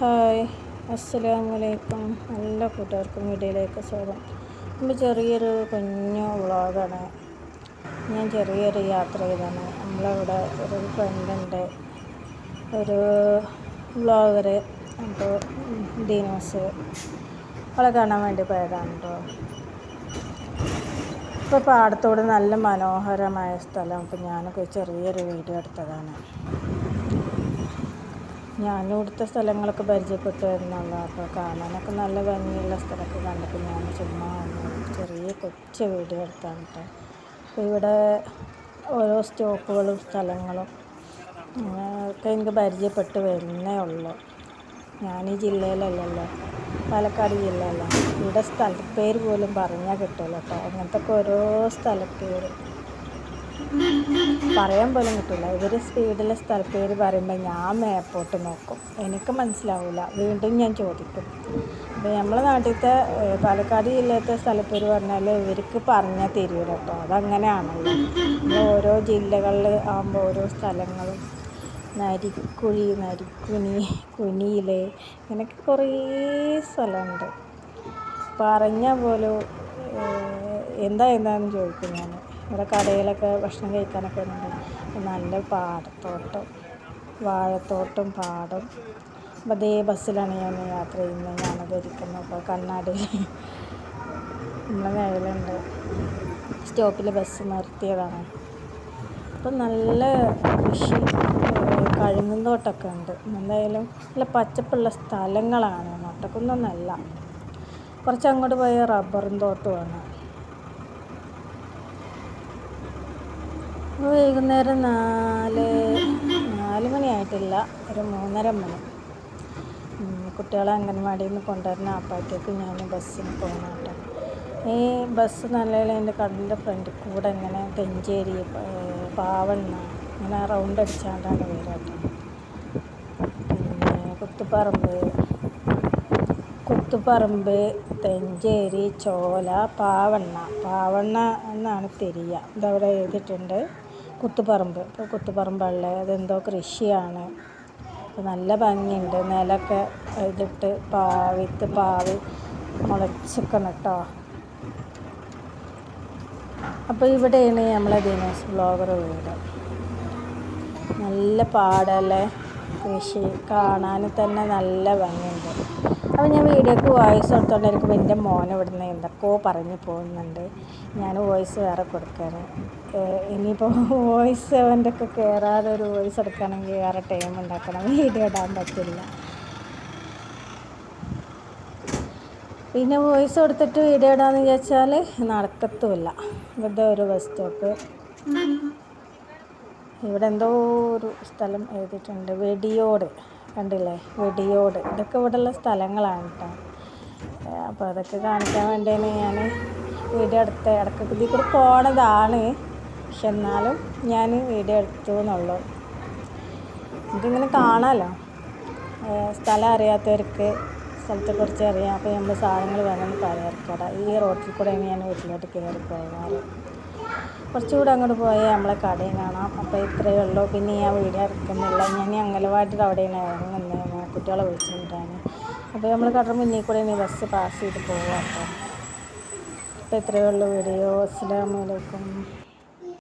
Hi അസ്സലാമലൈക്കും എല്ലാ കൂട്ടുകാർക്കും വീഡിയോയിലേക്ക് സ്വാഗതം. നമ്മൾ ചെറിയൊരു കുഞ്ഞു വ്ളോഗാണ്. ഞാൻ ചെറിയൊരു യാത്ര ചെയ്താണ്. നമ്മളവിടെ ഒരു ഫ്രണ്ടുണ്ട് ഒരു വ്ളോഗർ അപ്പോൾ ഡീനോസ്. അവളെ കാണാൻ വേണ്ടി പോയതാണ് കേട്ടോ ഇപ്പോൾ പാടത്തോട് നല്ല മനോഹരമായ സ്ഥലം. അപ്പോൾ ഞാനൊക്കെ ചെറിയൊരു വീഡിയോ എടുത്തതാണ്. ഞാനും ഇവിടുത്തെ സ്ഥലങ്ങളൊക്കെ പരിചയപ്പെട്ടു വരുന്നുള്ളൂ. അപ്പോൾ കാണാനൊക്കെ നല്ല ഭംഗിയുള്ള സ്ഥലമൊക്കെ കണ്ടപ്പോൾ ഞാൻ ചുമ്മാ ചെറിയ കൊച്ചു വീഡിയോ എടുത്താണ് കേട്ടോ. അപ്പോൾ ഇവിടെ ഓരോ സ്റ്റോപ്പുകളും സ്ഥലങ്ങളും ഒക്കെ എനിക്ക് പരിചയപ്പെട്ട് വരുന്നേ ഉള്ളൂ. ഞാൻ ഈ ജില്ലയിലല്ലല്ലോ പാലക്കാട് ജില്ലയല്ല. ഇവിടെ സ്ഥലപ്പേര് പോലും പറഞ്ഞാൽ കിട്ടുമല്ലോ കേട്ടോ. അങ്ങനത്തെ ഓരോ സ്ഥലപ്പേര്. പറയാൻ പോലും കിട്ടില്ല ഇവർ സ്പീഡിൽ സ്ഥലപ്പേര് പറയുമ്പോൾ ഞാൻ മേപ്പോട്ട് നോക്കും. എനിക്ക് മനസ്സിലാവില്ല വീണ്ടും ഞാൻ ചോദിക്കും. അപ്പോൾ നമ്മളെ നാട്ടിലത്തെ പാലക്കാട് ജില്ലത്തെ സ്ഥലപ്പേര് പറഞ്ഞാൽ ഇവർക്ക് പറഞ്ഞാൽ തരൂല കേട്ടോ അതങ്ങനെയാണല്ലോ. ഓരോ ജില്ലകളിൽ ആകുമ്പോൾ ഓരോ സ്ഥലങ്ങളും. നരിക്കുഴി നരിക്കുനി കുനിയിൽ ഇങ്ങനെയൊക്കെ കുറേ സ്ഥലമുണ്ട്. പറഞ്ഞ പോലും എന്താ എന്താണെന്ന് ചോദിക്കും ഞാൻ ഇവിടെ കടയിലൊക്കെ ഭക്ഷണം കഴിക്കാനൊക്കെ ഉണ്ട്. നല്ല പാടത്തോട്ടം വാഴത്തോട്ടം പാടം. അപ്പം അതേ ബസ്സിലാണ് ഞാൻ യാത്ര ചെയ്യുന്നത്. ഞാനത് ഇരിക്കുന്നത് അപ്പോൾ കണ്ണാടി നമ്മളെ മേഖലയുണ്ട് സ്റ്റോപ്പിൽ ബസ് നിർത്തിയതാണ്. അപ്പം നല്ല കൃഷി കഴുങ്ങും തോട്ടമൊക്കെ ഉണ്ട്. എന്തായാലും നല്ല പച്ചപ്പുള്ള സ്ഥലങ്ങളാണ്. നട്ടക്കുന്നൊന്നല്ല കുറച്ച് അങ്ങോട്ട് പോയ റബ്ബറും തോട്ടമാണ് ഇപ്പോൾ വൈകുന്നേരം നാല് നാല് മണിയായിട്ടില്ല. ഒരു മൂന്നര മണി. കുട്ടികളെ അംഗൻവാടിയിൽ നിന്ന് കൊണ്ടുവരുന്ന അപ്പോഴത്തേക്ക് ഞാൻ ബസ്സിന് പോകുന്നുണ്ട് ഈ ബസ് നല്ല എന്റെ കടലിന്റെ ഫ്രണ്ടിൽ കൂടെ ഇങ്ങനെ തെഞ്ചേരി പാവണ്ണ ഇങ്ങനെ റൗണ്ട് അടിച്ചാണ്ടാണ് വരാട്ടോ പിന്നെ കുത്തുപറമ്പ് കുത്തുപറമ്പ് തെഞ്ചേരി ചോല പാവണ്ണ. പാവണ്ണ എന്നാണ് തിരിയ. ഇതവിടെ എഴുതിയിട്ടുണ്ട്. കുത്തുപറമ്പ്. ഇപ്പോൾ കുത്തുപറമ്പുള്ള അതെന്തോ കൃഷിയാണ്. അപ്പോൾ നല്ല ഭംഗിയുണ്ട്. നിലമൊക്കെ ഇതിട്ട് പാവിത്ത് പാവി മുളച്ചിക്കണം കേട്ടോ അപ്പോൾ ഇവിടെയാണ് നമ്മളെ ദിനേശ് ബ്ലോഗർ വീട്. നല്ല പാടല്ലേ? കൃഷി കാണാൻ തന്നെ നല്ല ഭംഗിയുണ്ട്. അപ്പോൾ ഞാൻ വീഡിയോക്ക് വോയിസ് കൊടുത്തോണ്ടിരിക്കുമ്പോൾ എന്റെ മോൻ ഇവിടുന്ന് എന്തൊക്കെയോ പറഞ്ഞു പോകുന്നുണ്ട്. ഞാൻ വോയിസ് വേറെ കൊടുക്കാറ് ഇനിയിപ്പോൾ വോയിസ് അവന്റെ ഒക്കെ കയറാതെ ഒരു വോയിസ് എടുക്കുകയാണെങ്കിൽ വേറെ ടൈം ഉണ്ടാക്കണം. വീഡിയോ ഇടാൻ പറ്റില്ല. പിന്നെ വോയിസ് കൊടുത്തിട്ട് വീഡിയോ ഇടാന്ന് വിചാരിച്ചാൽ നടക്കത്തുമില്ല. ഇവിടെ ഒരു ബസ് സ്റ്റോപ്പ്. ഇവിടെ എന്തോ ഒരു സ്ഥലം എഴുതിയിട്ടുണ്ട്. വെടിയോട് കണ്ടില്ലേ? വെടിയോട്. ഇതൊക്കെ ഇവിടെയുള്ള സ്ഥലങ്ങളാണ് കേട്ടോ. അപ്പോൾ അതൊക്കെ കാണിക്കാൻ വേണ്ടിയാണ് ഞാൻ വീഡിയോ എടുത്ത് ഇടയ്ക്കൊക്കെ ഇതിൽ കൂടെ പോണതാണ്. പക്ഷെ എന്നാലും ഞാൻ വീഡിയോ എടുത്തു എന്നുള്ളൂ. ഇതിങ്ങനെ കാണാമല്ലോ സ്ഥലം അറിയാത്തവർക്ക് സ്ഥലത്തെക്കുറിച്ച് അറിയാം. അപ്പോൾ നമ്മൾ സാധനങ്ങൾ വേണമെന്ന് പറയാർക്കട ഈ റോട്ടിൽ കൂടെയാണ് ഞാൻ വീട്ടിലോട്ട് കയറി പോകാറ്. കുറച്ചുകൂടെ അങ്ങോട്ട് പോയാൽ നമ്മളെ കടയും കാണാം. അപ്പോൾ ഇത്രയേ ഉള്ളൂ. പിന്നെ ഞാൻ വീഡിയോ ഇറക്കുന്നില്ല ഞാൻ അംഗനവാടിയുടെ അവിടെയാണ് ഇറങ്ങുന്നത്. കുട്ടികളെ വിളിച്ചിട്ടാണ് അപ്പോൾ നമ്മൾ കടയുടെ മുന്നിൽ കൂടെ ഇനി ബസ് പാസ് ചെയ്ത് പോകാം അപ്പോൾ അപ്പോൾ ഇത്രയേ ഉള്ളൂ വീഡിയോ അസ്സലാമലൈക്കും